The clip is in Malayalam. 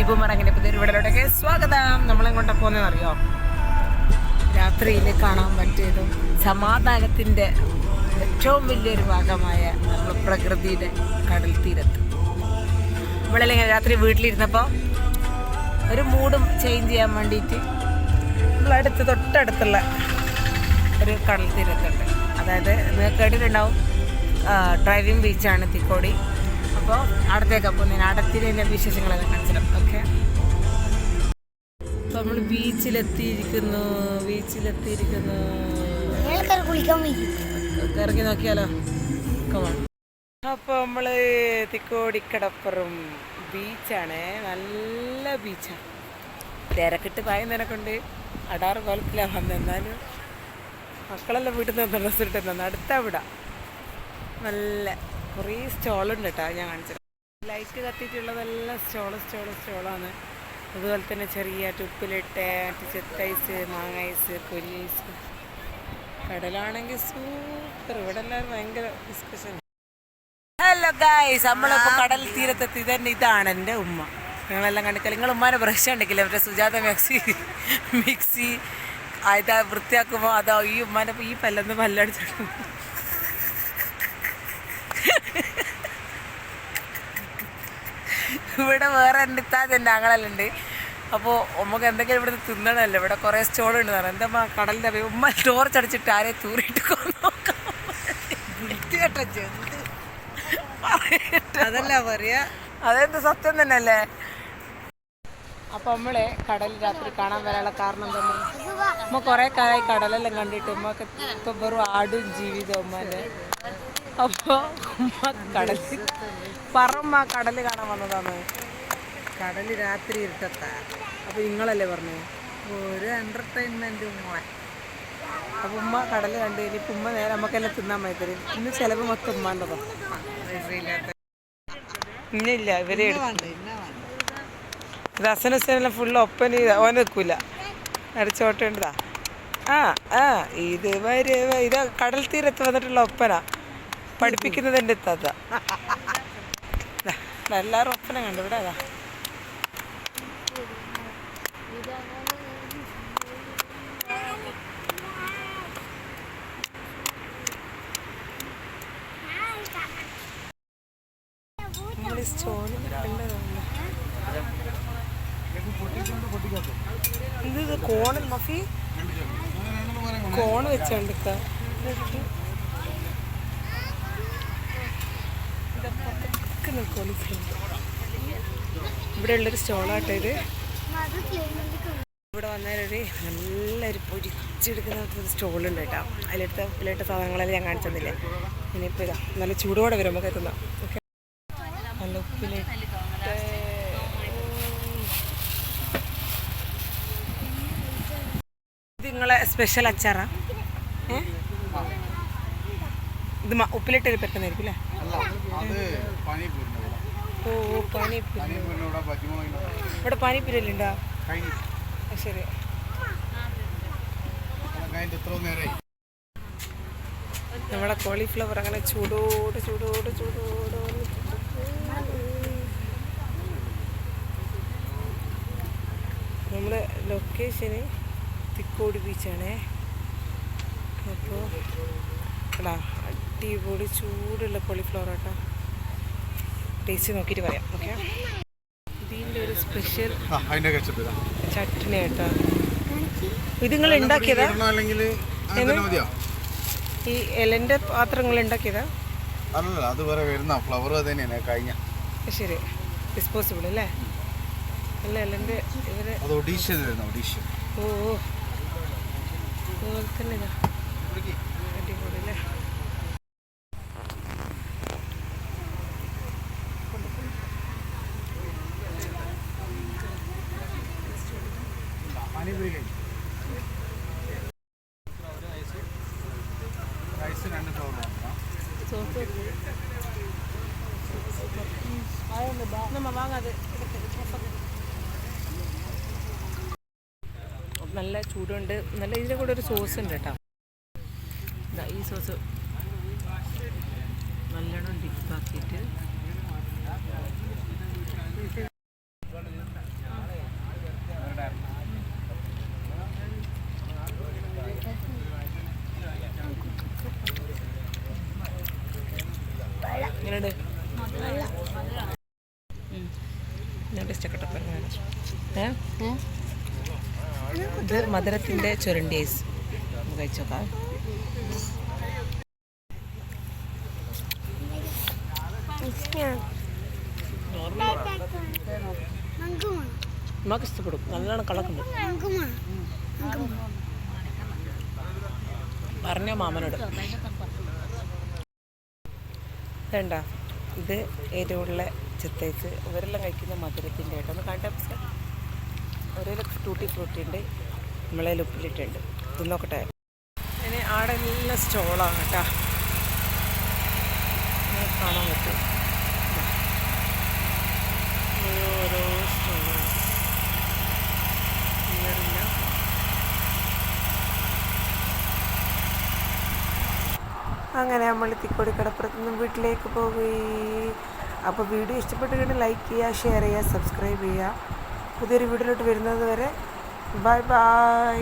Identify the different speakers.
Speaker 1: ദീപുമറങ്ങിന്റെ പുതിയൊരു വീടിലോട്ടൊക്കെ സ്വാഗതം. നമ്മളെങ്ങോട്ട പോകുന്നതെന്ന് അറിയോ രാത്രിയിൽ കാണാൻ പറ്റിയതും സമാധാനത്തിന്റെ ഏറ്റവും വലിയൊരു ഭാഗമായ നമ്മൾ പ്രകൃതിയുടെ കടൽ തീരത്ത്. നമ്മളെല്ലാം രാത്രി വീട്ടിലിരുന്നപ്പോൾ ഒരു മൂഡും ചേഞ്ച് ചെയ്യാൻ വേണ്ടിയിട്ട് നമ്മളടുത്ത് തൊട്ടടുത്തുള്ള ഒരു കടൽ തീരത്തുണ്ട്. അതായത് നിങ്ങൾ കേട്ടിട്ടുണ്ടാവും ഡ്രൈവിംഗ് ബീച്ചാണ് തിക്കോടി. അപ്പോൾ അവിടത്തേക്കാണ് പോകുന്നതിന് അടത്തിന്റെ വിശേഷങ്ങളൊക്കെ കാണിച്ചിടാം ഓക്കെ അപ്പോൾ നമ്മൾ ബീച്ചിലെത്തിയിരിക്കുന്നു ബീച്ചിലെത്തിയിരിക്കുന്നു. ഇറങ്ങി നോക്കിയാലോ? അപ്പോൾ നമ്മൾ തിക്കോടിക്കടപ്പുറം ബീച്ചാണ്. നല്ല ബീച്ചാണ് തിരക്കിട്ട് പായ കൊണ്ട് അടാറ് കൊലത്തിലാണ് വന്നെന്നാലും മക്കളെല്ലാം വീട്ടിൽ നിന്ന് ഡ്രസ്സ് ഇട്ടുന്ന അടുത്ത വിടാം നല്ല കുറേ സ്റ്റോളുണ്ട് കേട്ടോ ഞാൻ കാണിച്ചത്. ലൈറ്റ് കത്തിയിട്ടുള്ളതെല്ലാം സ്റ്റോൾ സ്റ്റോൾ സ്റ്റോളാണ്. അതുപോലെ തന്നെ ചെറിയ ടുപ്പിലിട്ട് ചെത്തൈസ് മാങ്ങൈസ് ഐസ് കടലാണെങ്കിൽ സൂപ്പർ ഇവിടെ എല്ലാവരും ഭയങ്കര ഡിസ്കഷൻ ഹലോ ഗായ്സ് നമ്മളിപ്പോൾ കടൽ തീരത്തെത്തി. തന്നെ ഇതാണ് എന്റെ ഉമ്മ. നിങ്ങളെല്ലാം കണ്ടിട്ടില്ല. നിങ്ങൾ ഉമ്മാനെ ബ്രഷ് ഉണ്ടെങ്കിൽ മറ്റേ സുജാത മിക്സി മിക്സി അതാ വൃത്തിയാക്കുമ്പോൾ അതോ ഈ ഉമ്മാനെ ഈ പല്ലെന്ന് പല്ലടിച്ചിട്ടു ഇവിടെ വേറെ എന്റെ ആങ്ങളെല്ലാം അപ്പോൾ നമുക്ക് എന്തെങ്കിലും ഇവിടെ തിന്നണമല്ലോ ഇവിടെ കുറേ സ്റ്റോളുണ്ട് പറഞ്ഞു. എന്താ കടലിന്റെ അഭി- ഉമ്മ ടോർച്ച് അടിച്ചിട്ട് ആരെ തൂറിയിട്ട്
Speaker 2: അതല്ല പറയാ.
Speaker 1: അതെന്ത് സത്യം തന്നെയല്ലേ? അപ്പൊ നമ്മളെ കടൽ രാത്രി കാണാൻ വരാനുള്ള കാരണം എന്താ ഉമ്മ? കുറെ കാലമായി കടലെല്ലാം കണ്ടിട്ട് ഉമ്മക്ക് ഇപ്പൊ വെറും ആടും ജീവിതം ഉമ്മാന്റെ അപ്പൊ ഉമ്മ കടലിൽ പറമ്മ കടൽ കാണാൻ വന്നതാണ്.
Speaker 2: കടൽ രാത്രി ഇരുട്ടത്താ.
Speaker 1: അപ്പൊ നിങ്ങളല്ലേ പറഞ്ഞു?
Speaker 2: ഒരു എന്റർടൈൻമെന്റ് മോളെ.
Speaker 1: അപ്പൊ ഉമ്മ കടൽ കണ്ടു ഇനിയിപ്പൊ ഉമ്മ നേരെ നമുക്കെല്ലാം തിന്നാൻ മതി ഇന്ന് ചിലവ് മൊത്തം
Speaker 2: ഉമ്മാന്റെതോ
Speaker 1: ഇന്നില്ല ഇവരെ ഇത് ഹസൻ ഹുസൈനെല്ലാം ഫുള്ള് ഒപ്പന ഓൻ നിൽക്കൂല അടിച്ചോട്ടേണ്ടതാ ആ ആ ഇത് വരെ ഇത് കടൽ തീരത്ത് വന്നിട്ടുള്ള ഒപ്പന പഠിപ്പിക്കുന്നത് എന്റെ തത എല്ലാവരും ഒപ്പന കണ്ടു ഇവിടെ അതാ ഇത് കോണിൽ മഫി? കോണ് വെച്ചോണ്ടിക്ക ഇവിടെ ഉള്ളൊരു സ്റ്റോളാട്ടോ ഇത്. ഇവിടെ വന്നാലൊരു നല്ലൊരു പൊരിച്ചെടുക്കുന്ന സ്റ്റോളുണ്ട് കേട്ടോ. അതിലെടുത്ത ഇതിലിട്ട സാധനങ്ങളെല്ലാം ഞാൻ കാണിച്ചു തന്നില്ലേ? ഇനിയിപ്പോൾ ഇതാ നല്ല ചൂടോടെ വരും നമുക്ക് എത്തുന്ന ഓക്കെ. നല്ല ഉപ്പിലിട്ട്. ഇത് നിങ്ങളെ സ്പെഷ്യൽ അച്ചാറാ? ഏ? ഇത് ഉപ്പിലിട്ടൊരു പെട്ടെന്നായിരിക്കും അല്ലേ?
Speaker 3: അല്ല
Speaker 1: ഓ പാനിപ്പൂരി ഇവിടെ
Speaker 3: കഴിഞ്ഞു.
Speaker 1: ആ, ശരി. നമ്മളെ കോളിഫ്ലവർ അങ്ങനെ ചൂടോട് ചൂടോട് ചൂടോട്. നമ്മുടെ ലൊക്കേഷന് തിക്കോടി ബീച്ചാണേ അപ്പോ എടാ അടിപൊളി ചൂടുള്ള കോളിഫ്ലവർ കേട്ടോ ടേസ്റ്റ് നോക്കിയിട്ട് പറയാം ഓക്കെ? ഇതിന്റെ ഒരു സ്പെഷ്യൽ ചട്നി കേട്ടോ ഇത് നിങ്ങൾ ഉണ്ടാക്കിയതാ? ഈ ഇലന്റെ പാത്രങ്ങൾ ഉണ്ടാക്കിയതാ?
Speaker 3: അല്ലല്ല അത് വേറെ വരുന്ന ഫ്ലവർ തന്നെയാണ് കഴിഞ്ഞ.
Speaker 1: ശരി. ഡിസ്പോസിബിൾ അല്ലേ? അല്ല
Speaker 3: ഇലന്റെ ഇവർ ഒഡീഷ
Speaker 1: ഓ ഓ. അതുപോലെ തന്നെ അടിപൊളി അല്ലേ?
Speaker 3: പാനിപ്പൂരി കഴിച്ചു റൈസ് രണ്ട്
Speaker 1: നല്ല ചൂടുണ്ട്. നല്ല ഇതിന്റെ കൂടെ ഒരു സോസ് ഉണ്ട് കേട്ടോ. ഈ സോസ് നല്ലോണം ഡിപ്പാക്കിയിട്ട് എങ്ങനെയുണ്ട്? ഇത് മധുരത്തിന്റെ ചുരണ്ടി ഐസ് നല്ലോണം കളക്കുണ്ട് പറഞ്ഞ മാമനോട്. വേണ്ട. ഇത് എരിവുള്ള ചിത്തേക്ക് ഇവരെല്ലാം കഴിക്കുന്ന മധുരത്തിന്റെ ആയിട്ട്. ഒന്ന് കണ്ട ഒരേ ടൂട്ടി ഫ്രൂട്ടി ഉണ്ട്. നമ്മളെ ഉപ്പിലിട്ടുണ്ട് തിന്നോക്കട്ടെ ഇനി ആടെ എല്ലാം സ്റ്റോളാണ് കേട്ടോ. കാണാൻ പറ്റും ഓരോ സ്റ്റോളാണ് ക്ലിയറില്ല അങ്ങനെ നമ്മൾ തിക്കോടി കടപ്പുറത്ത് നിന്നും വീട്ടിലേക്ക് പോവുകയും. അപ്പോൾ വീഡിയോ ഇഷ്ടപ്പെട്ടുകൊണ്ട് ലൈക്ക് ചെയ്യുക ഷെയർ ചെയ്യുക സബ്സ്ക്രൈബ് ചെയ്യുക. പുതിയൊരു വീഡിയോയിലോട്ട് വരുന്നത് വരെ ബൈ ബൈ